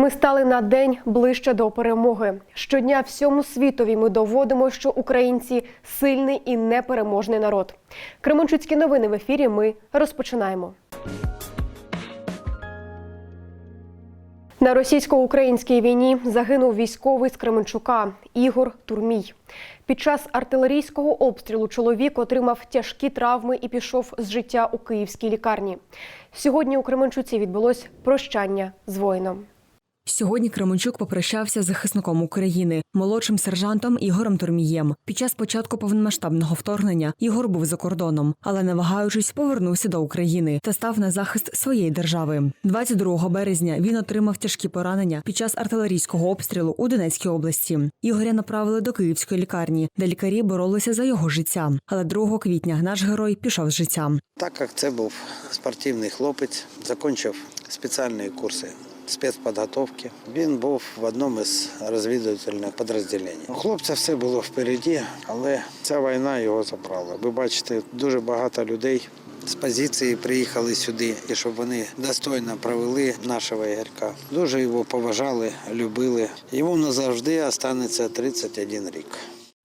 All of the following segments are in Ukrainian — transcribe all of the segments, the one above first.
Ми стали на день ближче до перемоги. Щодня всьому світові ми доводимо, що українці сильний і непереможний народ. Кременчуцькі новини в ефірі. Ми розпочинаємо. На російсько-українській війні загинув військовий з Кременчука Ігор Турмій. Під час артилерійського обстрілу чоловік отримав тяжкі травми і пішов з життя у київській лікарні. Сьогодні у Кременчуці відбулось прощання з воїном. Сьогодні Кременчук попрощався з захисником України, молодшим сержантом Ігорем Турмієм. Під час початку повномасштабного вторгнення Ігор був за кордоном, але не вагаючись, повернувся до України та став на захист своєї держави. 22 березня він отримав тяжкі поранення під час артилерійського обстрілу у Донецькій області. Ігоря направили до київської лікарні, де лікарі боролися за його життя. Але 2 квітня наш герой пішов з життя. Так як це був спортивний хлопець, закінчив спеціальні курси спецпідготовки. Він був в одному із розвідувальних підрозділень. У хлопця все було впереді, але ця війна його забрала. Ви бачите, дуже багато людей з позиції приїхали сюди, і щоб вони достойно провели нашого Ігорька. Дуже його поважали, любили. Йому назавжди останеться 31 рік.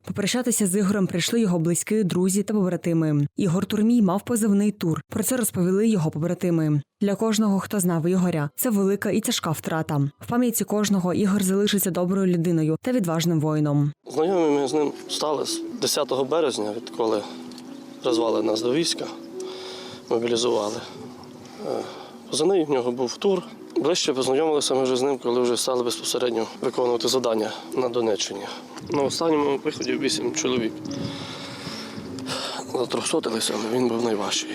Попрощатися з Ігорем прийшли його близькі, друзі та побратими. Ігор Турмій мав позивний тур. Про це розповіли його побратими. Для кожного, хто знав Ігоря, це велика і тяжка втрата. В пам'яті кожного Ігор залишиться доброю людиною та відважним воїном. Знайомі ми з ним стали з 10 березня, відколи призвали нас до війська, мобілізували. Е, Позаний в нього був тур. Ближче познайомилися ми вже з ним, коли вже стали безпосередньо виконувати завдання на Донеччині. На останньому виході вісім чоловік. Затрьохсотилися, але він був найважчий.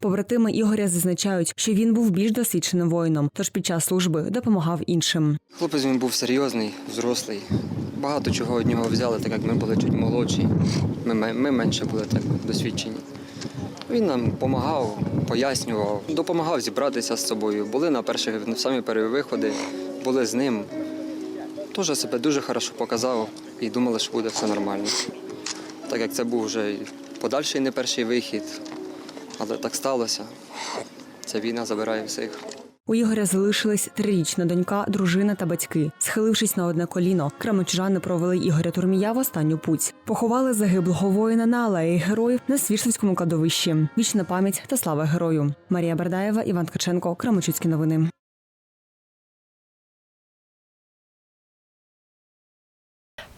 Побратими Ігоря зазначають, що він був більш досвідченим воїном, тож під час служби допомагав іншим. Хлопець він був серйозний, взрослий. Багато чого від нього взяли, так як ми були чуть молодші. Ми ми менше були так досвідчені. Він нам допомагав, пояснював, допомагав зібратися з собою. Були на перші самі перші виходи, були з ним. Теж себе дуже хорошо показав і думали, що буде все нормально. Так як це був вже подальший не перший вихід, але так сталося. Ця війна забирає всіх. У Ігоря залишились трирічна донька, дружина та батьки. Схилившись на одне коліно, крамочани провели Ігоря Турмія в останню путь. Поховали загиблого воїна на алеї героїв на Свіштовському кладовищі. Вічна пам'ять та слава герою. Марія Бердаєва, Іван Ткаченко, Крамочуцькі новини.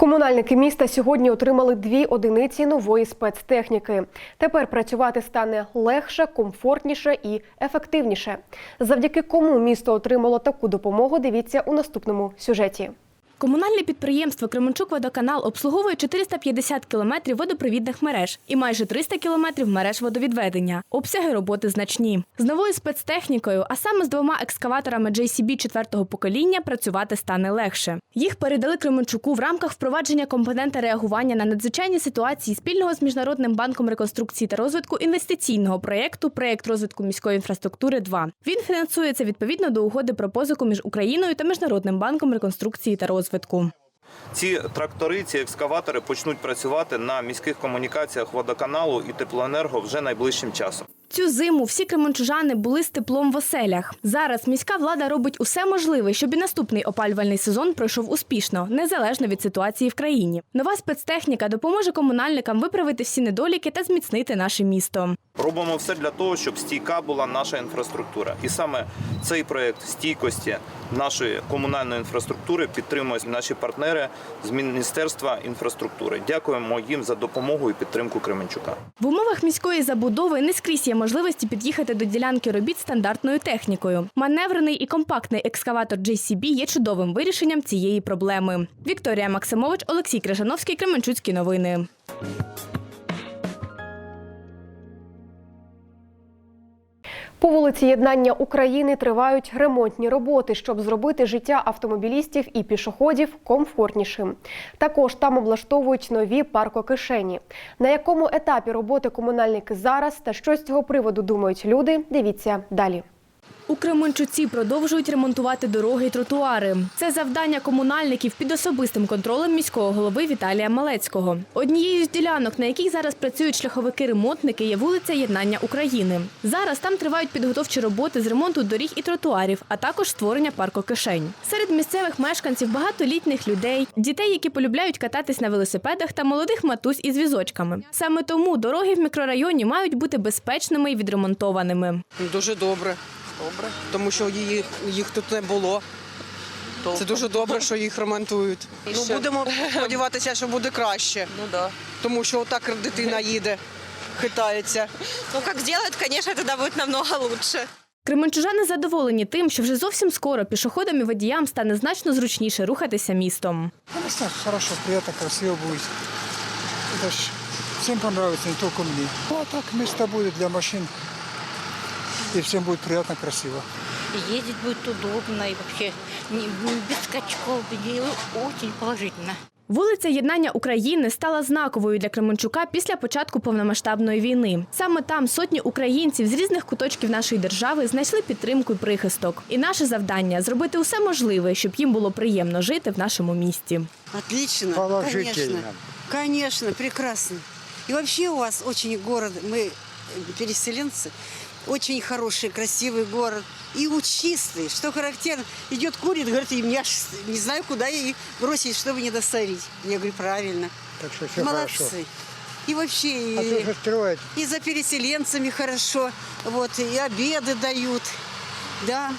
Комунальники міста сьогодні отримали дві одиниці нової спецтехніки. Тепер працювати стане легше, комфортніше і ефективніше. Завдяки кому місто отримало таку допомогу, дивіться у наступному сюжеті. Комунальне підприємство Кременчук-Водоканал обслуговує 450 кілометрів водопровідних мереж і майже 300 кілометрів мереж водовідведення. Обсяги роботи значні. З новою спецтехнікою, а саме з двома екскаваторами JCB четвертого покоління, працювати стане легше. Їх передали Кременчуку в рамках впровадження компонента реагування на надзвичайні ситуації спільного з Міжнародним банком реконструкції та розвитку інвестиційного проєкту Проєкт розвитку міської інфраструктури 2 Він фінансується відповідно до угоди про позику між Україною та Міжнародним банком реконструкції та розвитку. Ці трактори, ці екскаватори почнуть працювати на міських комунікаціях водоканалу і теплоенерго вже найближчим часом. Цю зиму всі кременчужани були з теплом в оселях. Зараз міська влада робить усе можливе, щоб і наступний опалювальний сезон пройшов успішно, незалежно від ситуації в країні. Нова спецтехніка допоможе комунальникам виправити всі недоліки та зміцнити наше місто. Робимо все для того, щоб стійка була наша інфраструктура. І саме цей проект стійкості нашої комунальної інфраструктури підтримують наші партнери з Міністерства інфраструктури. Дякуємо їм за допомогу і підтримку Кременчука. В умовах міської забудови не скрізь є можливості під'їхати до ділянки робіт стандартною технікою. Маневрений і компактний екскаватор JCB є чудовим вирішенням цієї проблеми. Вікторія Максимович, Олексій Крижановський, Кременчуцькі новини. По вулиці Єднання України тривають ремонтні роботи, щоб зробити життя автомобілістів і пішоходів комфортнішим. Також там облаштовують нові паркокишені. На якому етапі роботи комунальники зараз та що з цього приводу думають люди? Дивіться далі. У Кременчуці продовжують ремонтувати дороги й тротуари. Це завдання комунальників під особистим контролем міського голови Віталія Малецького. Однією з ділянок, на яких зараз працюють шляховики-ремонтники, є вулиця Єднання України. Зараз там тривають підготовчі роботи з ремонту доріг і тротуарів, а також створення паркокишень. Серед місцевих мешканців багато літніх людей, дітей, які полюбляють кататись на велосипедах та молодих матусь із візочками. Саме тому дороги в мікрорайоні мають бути безпечними і відремонтованими. Дуже добре. Добре. Тому що їх, їх тут не було. Це дуже добре, що їх ремонтують. Ну, будемо сподіватися, що буде краще. Ну да. Тому що отак дитина їде, хитається. Ну, как сделают, конечно, тогда будет намного лучше. Кременчужани задоволені тим, що вже зовсім скоро пішоходам і водіям стане значно зручніше рухатися містом. Конечно, хорошо, приятно, красиво будет. Это ж всем понравится, не только мне. Ну, а так место будет для машин И всем будет приятно, красиво. И ездить будет удобно, и вообще не- без скачков, и очень положительно. Вулиця Єднання України стала знаковою для Кременчука після початку повномасштабної війни. Саме там сотні українців з різних куточків нашої держави знайшли підтримку і прихисток. І наше завдання зробити усе можливе, щоб їм було приємно жити в нашому місті. Отлично. Положительно. Конечно, конечно, прекрасно. И вообще у вас очень город, мы э, переселенцы, очень хороший, красивый город. И вот чистый, что характерно. Идет, курит, говорит, и меня ж не знаю, куда ей бросить, чтобы не досорить. Я говорю, правильно. Так что все хорошо. Молодцы. И вообще, А то, и, что строят, и за переселенцами хорошо. Вот, и обеды дают. Да.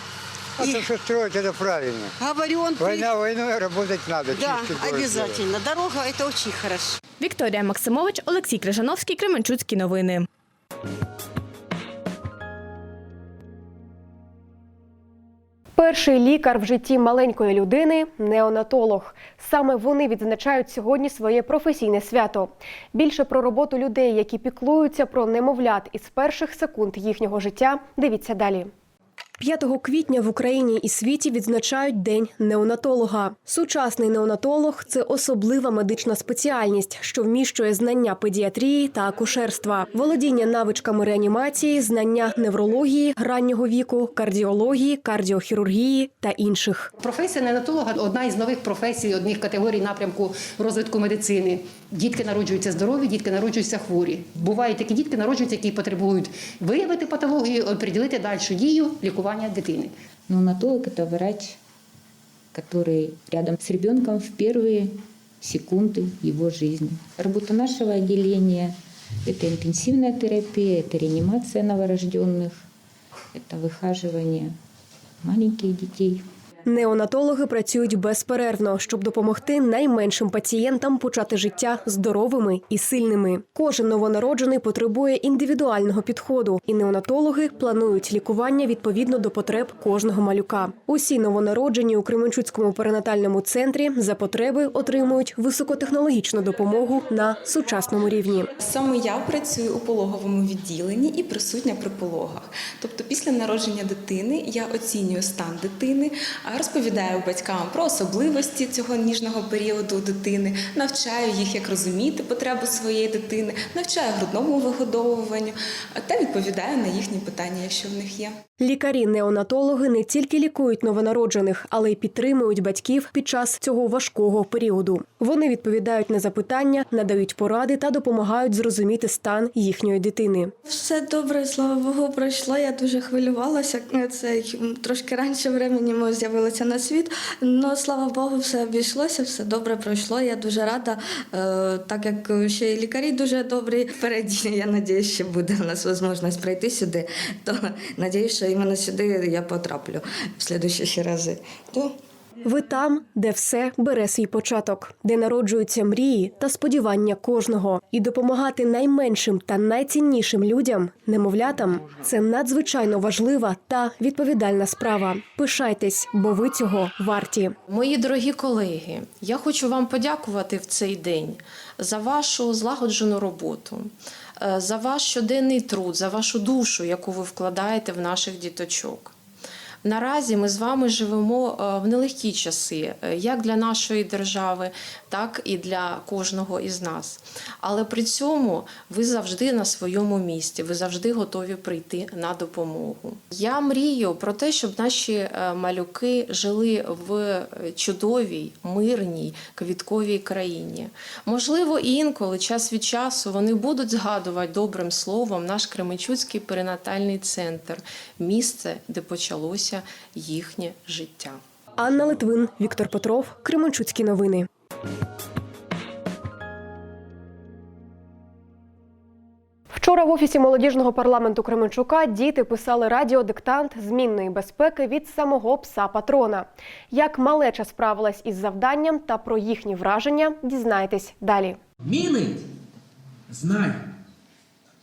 а И, то, что строят, это правильно. говорю, он... при- Война войной, а работать надо. Да, чистый город обязательно. Дорога – это очень хорошо. Вікторія Максимович, Олексій Крижановський, Кременчуцькі новини. Перший лікар в житті маленької людини неонатолог. Саме вони відзначають сьогодні своє професійне свято. Більше про роботу людей, які піклуються про немовлят із перших секунд їхнього життя. Дивіться далі. 5 квітня в Україні і світі відзначають День неонатолога. Сучасний неонатолог це особлива медична спеціальність, що вміщує знання педіатрії та акушерства, володіння навичками реанімації, знання неврології раннього віку, кардіології, кардіохірургії та інших. Професія неонатолога одна із нових професій, одних категорій напрямку розвитку медицини. Дітки народжуються здорові, дітки народжуються хворі. Бувають такі дітки народжуються, які потребують виявити патологію, определити далі дію лікування дитини. Ну, Неонатолог – це врач, який рядом з ребенком в перші секунди його життя. Робота нашого відділення – це інтенсивна терапія, це реанімація новорожденных, це вихажування маленьких дітей. Неонатологи працюють безперервно, щоб допомогти найменшим пацієнтам почати життя здоровими і сильними. Кожен новонароджений потребує індивідуального підходу, і неонатологи планують лікування відповідно до потреб кожного малюка. Усі новонароджені у Кременчуцькому перинатальному центрі за потреби отримують високотехнологічну допомогу на сучасному рівні. Саме я працюю у пологовому відділенні і присутня при пологах. Тобто, після народження дитини я оцінюю стан дитини, розповідаю батькам про особливості цього ніжного періоду дитини, навчаю їх, як розуміти потребу своєї дитини, навчаю грудному вигодовуванню та відповідаю на їхні питання, якщо в них є. Лікарі-неонатологи не тільки лікують новонароджених, але й підтримують батьків під час цього важкого періоду. Вони відповідають на запитання, надають поради та допомагають зрозуміти стан їхньої дитини. Все добре, слава Богу, пройшло. Я дуже хвилювалася. Це трошки раніше времени ми з'явилися на світ. але слава Богу, все обійшлося, все добре пройшло. Я дуже рада, е, так як ще й лікарі дуже добрі. Впереді я сподіваюся, що буде у нас можливість прийти сюди. То сподіваюся, що іменно сюди я потраплю в слідчі рази. То Ви там, де все бере свій початок, де народжуються мрії та сподівання кожного, і допомагати найменшим та найціннішим людям, немовлятам, це надзвичайно важлива та відповідальна справа. Пишайтесь, бо ви цього варті. Мої дорогі колеги, я хочу вам подякувати в цей день за вашу злагоджену роботу, за ваш щоденний труд, за вашу душу, яку ви вкладаєте в наших діточок. Наразі ми з вами живемо е, в нелегкі часи, е, як для нашої держави, так і для кожного із нас. Але при цьому ви завжди на своєму місці, ви завжди готові прийти на допомогу. Я мрію про те, щоб наші е, малюки жили в чудовій, мирній, квітковій країні. Можливо, інколи час від часу вони будуть згадувати добрим словом наш Кременчуцький перинатальний центр, місце, де почалося їхнє життя. Анна Литвин, Віктор Петров, Кременчуцькі новини. Вчора в офісі молодіжного парламенту Кременчука діти писали радіодиктант змінної безпеки від самого пса патрона. Як малеча справилась із завданням та про їхні враження, дізнайтесь далі. Міни? Знай.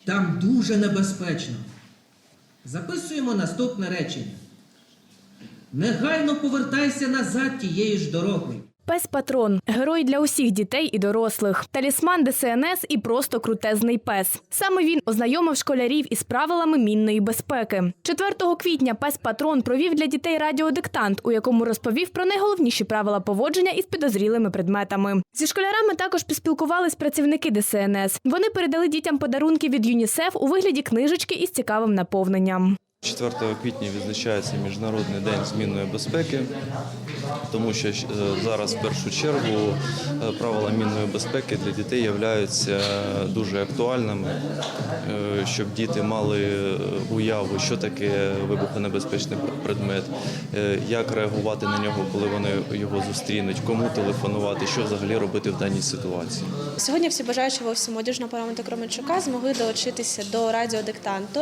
Там дуже небезпечно. Записуємо наступне речення. Негайно повертайся назад тією ж дорогою. Пес патрон герой для усіх дітей і дорослих. Талісман ДСНС і просто крутезний пес. Саме він ознайомив школярів із правилами мінної безпеки. 4 квітня пес патрон провів для дітей радіодиктант, у якому розповів про найголовніші правила поводження із підозрілими предметами. Зі школярами також поспілкувались працівники ДСНС. Вони передали дітям подарунки від ЮНІСЕФ у вигляді книжечки із цікавим наповненням. 4 квітня відзначається Міжнародний день змінної безпеки, тому що е, зараз в першу чергу е, правила мінної безпеки для дітей являються дуже актуальними, е, щоб діти мали уяву, що таке вибухонебезпечний предмет, як реагувати на нього, коли вони його зустрінуть, кому телефонувати, що взагалі робити в даній ситуації. Сьогодні всі бажаючі в офісі молодіжного парламенту Кременчука змогли долучитися до радіодиктанту,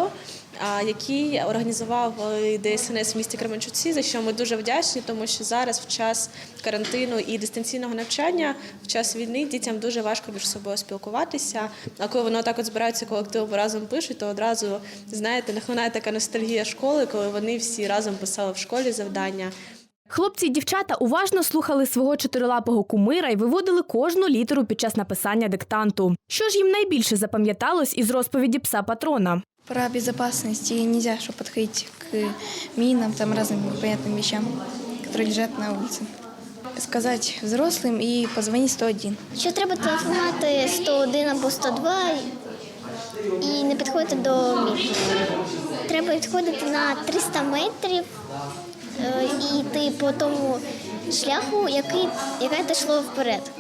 який організував е, ДСНС в місті Кременчуці, за що ми дуже вдячні, тому що зараз, в час карантину і дистанційного навчання, в час війни дітям дуже важко між собою спілкуватися. А коли вони так от збираються колективом разом пишуть, то одразу знаєте, нахлинає така ностальгія школи, коли вони всі разом писали в школі завдання. Хлопці і дівчата уважно слухали свого чотирилапого кумира і виводили кожну літеру під час написання диктанту. Що ж їм найбільше запам'яталось із розповіді пса патрона? Про безопасность и нельзя, чтобы подходить к минам, там разным непонятным вещам, которые лежат на улице. Сказать взрослым и позвонить 101. Що треба телефонувати 101 або 102 і не підходити до мін. Треба відходити на 300 метрів е, і йти по тому шляху, який, яке ти йшло вперед.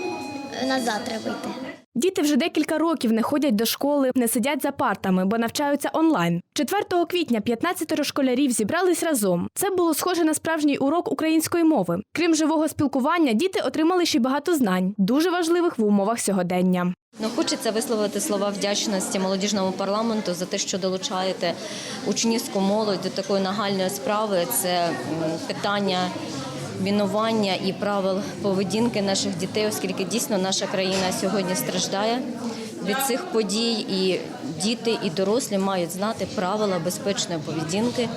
Е, Назад треба йти. Діти вже декілька років не ходять до школи, не сидять за партами, бо навчаються онлайн. 4 квітня 15 школярів зібрались разом. Це було схоже на справжній урок української мови. Крім живого спілкування, діти отримали ще багато знань, дуже важливих в умовах сьогодення. Ну, хочеться висловити слова вдячності молодіжному парламенту за те, що долучаєте учнівську молодь до такої нагальної справи. Це питання вінування і правил поведінки наших дітей, оскільки дійсно наша країна сьогодні страждає від цих подій, і діти і дорослі мають знати правила безпечної поведінки.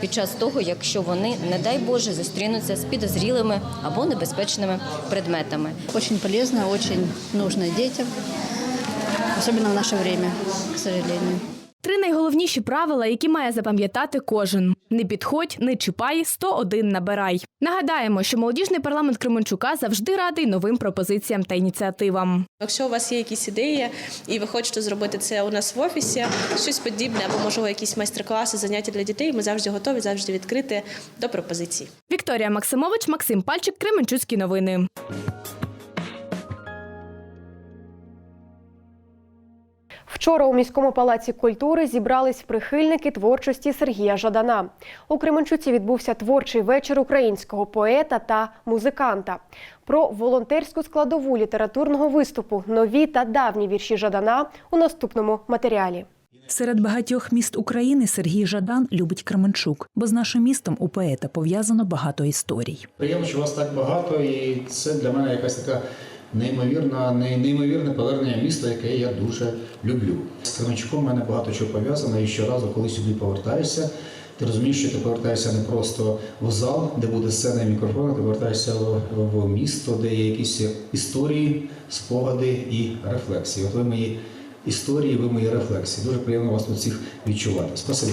Під час того, якщо вони, не дай Боже, зустрінуться з підозрілими або небезпечними предметами. Очень полезно, очень нужно детям, особенно в наше время, к сожалению. Три найголовніші правила, які має запам'ятати кожен: не підходь, не чіпай, 101 набирай. Нагадаємо, що молодіжний парламент Кременчука завжди радий новим пропозиціям та ініціативам. Якщо у вас є якісь ідеї, і ви хочете зробити це у нас в офісі, щось подібне, або можливо якісь майстер-класи, заняття для дітей, ми завжди готові, завжди відкриті до пропозицій. Вікторія Максимович, Максим Пальчик, Кременчуцькі новини. Вчора у міському палаці культури зібрались прихильники творчості Сергія Жадана. У Кременчуці відбувся творчий вечір українського поета та музиканта. Про волонтерську складову літературного виступу, нові та давні вірші Жадана у наступному матеріалі. Серед багатьох міст України Сергій Жадан любить Кременчук, бо з нашим містом у поета пов'язано багато історій. Приємно, що вас так багато, і це для мене якась така неймовірна, не- неймовірне повернення міста, яке я дуже люблю. З Кременчуком в мене багато чого пов'язано, і щоразу, коли сюди повертаєшся, ти розумієш, що ти повертаєшся не просто в зал, де буде сцена і мікрофон, а ти повертаєшся в, місто, де є якісь історії, спогади і рефлексії. От ви мої історії, ви мої рефлексії. Дуже приємно вас тут всіх відчувати. Спасибі.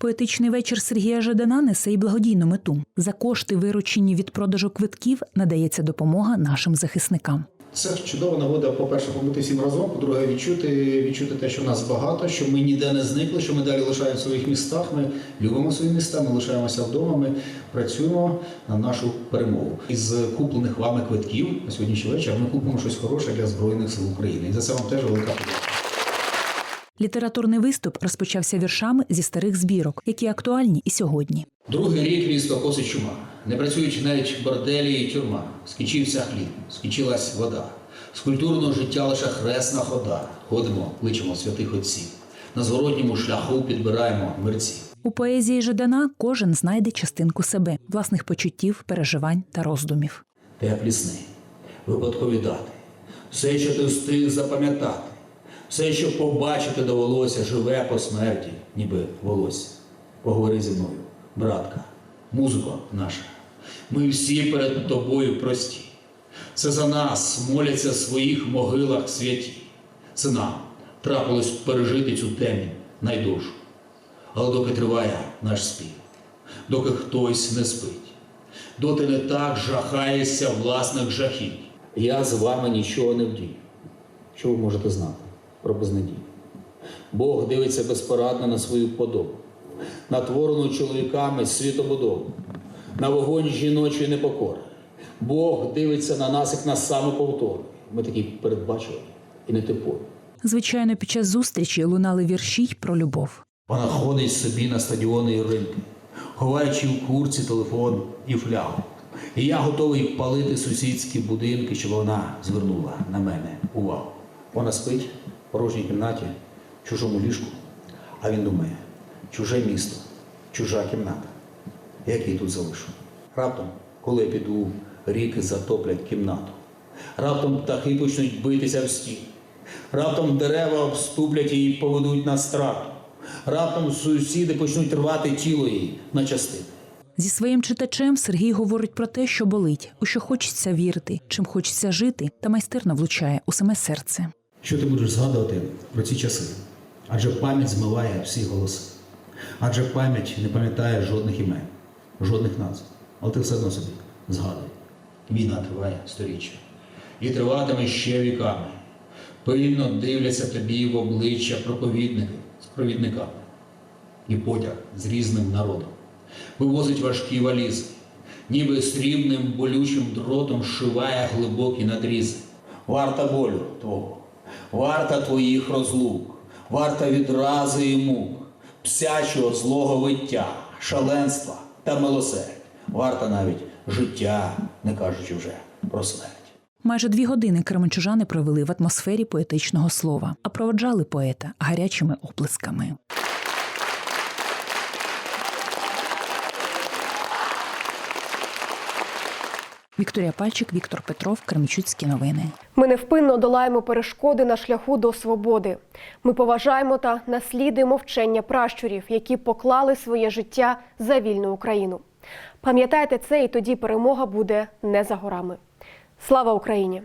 Поетичний вечір Сергія Жадана несе й благодійну мету. За кошти, виручені від продажу квитків, надається допомога нашим захисникам. Це чудова нагода, по-перше, побути всім разом, по-друге, відчути, відчути те, що нас багато, що ми ніде не зникли, що ми далі лишаємося в своїх містах. Ми любимо свої міста, ми лишаємося вдома, ми працюємо на нашу перемогу. Із куплених вами квитків на сьогоднішній вечір ми купимо щось хороше для Збройних сил України. І за це вам теж велика подяка. Літературний виступ розпочався віршами зі старих збірок, які актуальні і сьогодні. Другий рік місто косить чума. Не працюють навіть борделі і тюрма. Скінчився хліб, скінчилась вода. З культурного життя лише хресна хода. Ходимо, кличемо святих отців. На зворотньому шляху підбираємо мерців. У поезії Жадана кожен знайде частинку себе, власних почуттів, переживань та роздумів. Теплі сни, випадкові дати. Все, що ти встиг запам'ятати. Все, що побачити довелося, живе по смерті, ніби волосся. Поговори зі мною, братка, музико наша. Ми всі перед тобою прості. Це за нас моляться в своїх могилах святі. Це нам трапилось пережити цю темінь найдовшу. Але доки триває наш спів, доки хтось не спить, доти не так жахаєшся власних жахів. Я з вами нічого не вдію. Що ви можете знати про безнадію? Бог дивиться безпорадно на свою подобу, на творену чоловіками світобудову, на вогонь жіночої непокори. Бог дивиться на нас, як на самоповтор. Ми такі передбачувані і нетипові. Звичайно, під час зустрічі лунали вірші й про любов. Вона ходить собі на стадіони і ринки, ховаючи в курці телефон і флягу. І я готовий палити сусідські будинки, щоб вона звернула на мене увагу. Вона спить порожній кімнаті, чужому ліжку, а він думає, чуже місто, чужа кімната. Як її тут залишу? Раптом, коли я піду, ріки затоплять кімнату. Раптом птахи почнуть битися в стін. Раптом дерева обступлять її і поведуть на страту. Раптом сусіди почнуть рвати тіло її на частини. Зі своїм читачем Сергій говорить про те, що болить, у що хочеться вірити, чим хочеться жити, та майстерно влучає у саме серце. Що ти будеш згадувати про ці часи? Адже пам'ять змиває всі голоси. Адже пам'ять не пам'ятає жодних імен, жодних назв. Але ти все одно собі згадуй. Війна триває сторіччя. І триватиме ще віками. Пильно дивляться тобі в обличчя проповідники з провідниками. І потяг з різним народом. Вивозить важкі валізи, ніби срібним болючим дротом шиває глибокі надрізи. Варта болю твого, варта твоїх розлук, варта відрази і мук, псячого злого виття, шаленства та милосердя, варта навіть життя, не кажучи вже про смерть. Майже дві години кременчужани провели в атмосфері поетичного слова, а проводжали поета гарячими оплесками. Вікторія Пальчик, Віктор Петров, Кремчуцькі новини. Ми невпинно долаємо перешкоди на шляху до свободи. Ми поважаємо та наслідуємо вчення пращурів, які поклали своє життя за вільну Україну. Пам'ятайте це, і тоді перемога буде не за горами. Слава Україні!